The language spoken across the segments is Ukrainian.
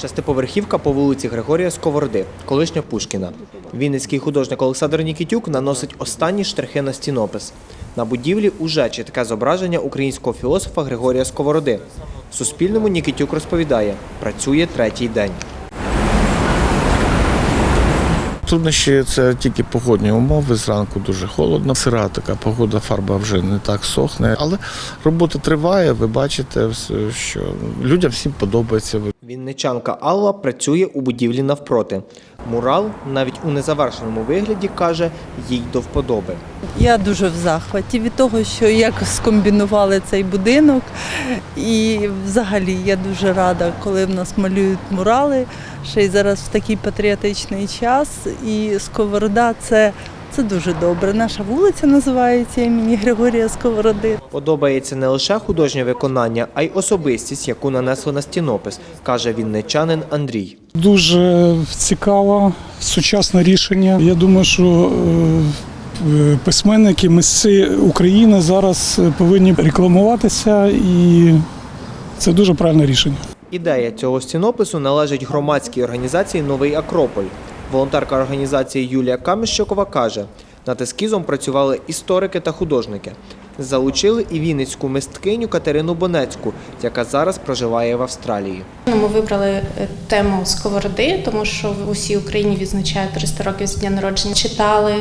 Шестиповерхівка по вулиці Григорія Сковороди, колишня Пушкіна. Вінницький художник Олександр Нікітюк наносить останні штрихи на стінопис. На будівлі уже чітке зображення українського філософа Григорія Сковороди. Суспільному Нікітюк розповідає, працює третій день. Труднощі це тільки погодні умови. Зранку дуже холодно. Сира така погода, фарба вже не так сохне. Але робота триває. Ви бачите, що людям всім подобається. Вінничанка Алла працює у будівлі навпроти. Мурал навіть у незавершеному вигляді каже, їй до вподоби. Я дуже в захваті від того, що як скомбінували цей будинок. І взагалі я дуже рада, коли в нас малюють мурали. Ще й зараз в такий патріотичний час. І Сковорода це, це дуже добре. Наша вулиця називається імені Григорія Сковороди. Подобається не лише художнє виконання, а й особистість, яку нанесли на стінопис, каже вінничанин Андрій. Дуже цікаве сучасне рішення. Я думаю, що е, е, письменники, митці України зараз повинні рекламуватися, і це дуже правильне рішення. Ідея цього стінопису належить громадській організації Новий Акрополь. Волонтерка організації Юлія Каміщокова каже, над ескізом працювали історики та художники. Залучили і вінницьку мисткиню Катерину Бонецьку, яка зараз проживає в Австралії. Ми вибрали е, тему сковороди, тому що в усій Україні відзначають 300 років з дня народження. Читали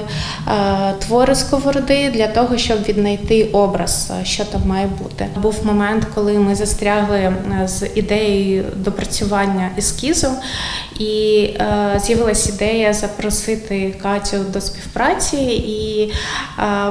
е, твори сковороди для того, щоб віднайти образ, е, що там має бути. Був момент, коли ми застрягли з ідеєю допрацювання ескізу, і з'явилася ідея запросити Катю до співпраці, і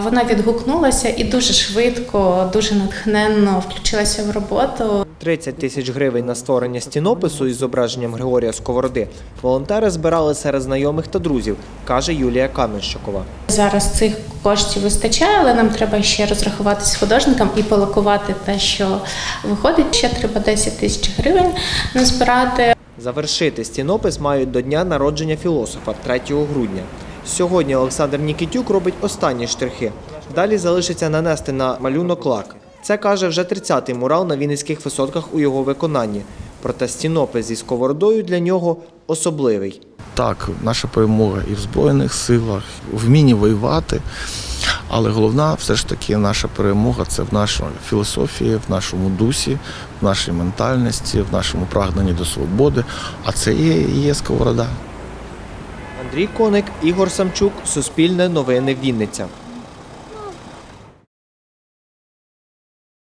вона відгукнулася і дуже швидко, дуже натхненно включилася в роботу. 30 тисяч гривень на створення стінопису із зображенням Григорія Сковороди волонтери збирали серед знайомих та друзів, каже Юлія Каменщикова. Зараз цих коштів вистачає, але нам треба ще розрахуватися з художником і полакувати те, що виходить. Ще треба 10 тисяч гривень назбирати. Завершити стінопис мають до дня народження філософа 3 грудня. Сьогодні Олександр Нікітюк робить останні штрихи. Далі залишиться нанести на малюнок лак. Це каже вже 30-й мурал на Вінницьких висотках у його виконанні. Проте стінопис зі сковородою для нього особливий. Так, наша перемога і в Збройних силах, вмінні воювати. Але головна все ж таки наша перемога це в нашій філософії, в нашому дусі, в нашій ментальності, в нашому прагненні до свободи. А це є, і є сковорода. Андрій Коник, Ігор Самчук, Суспільне новини Вінниця.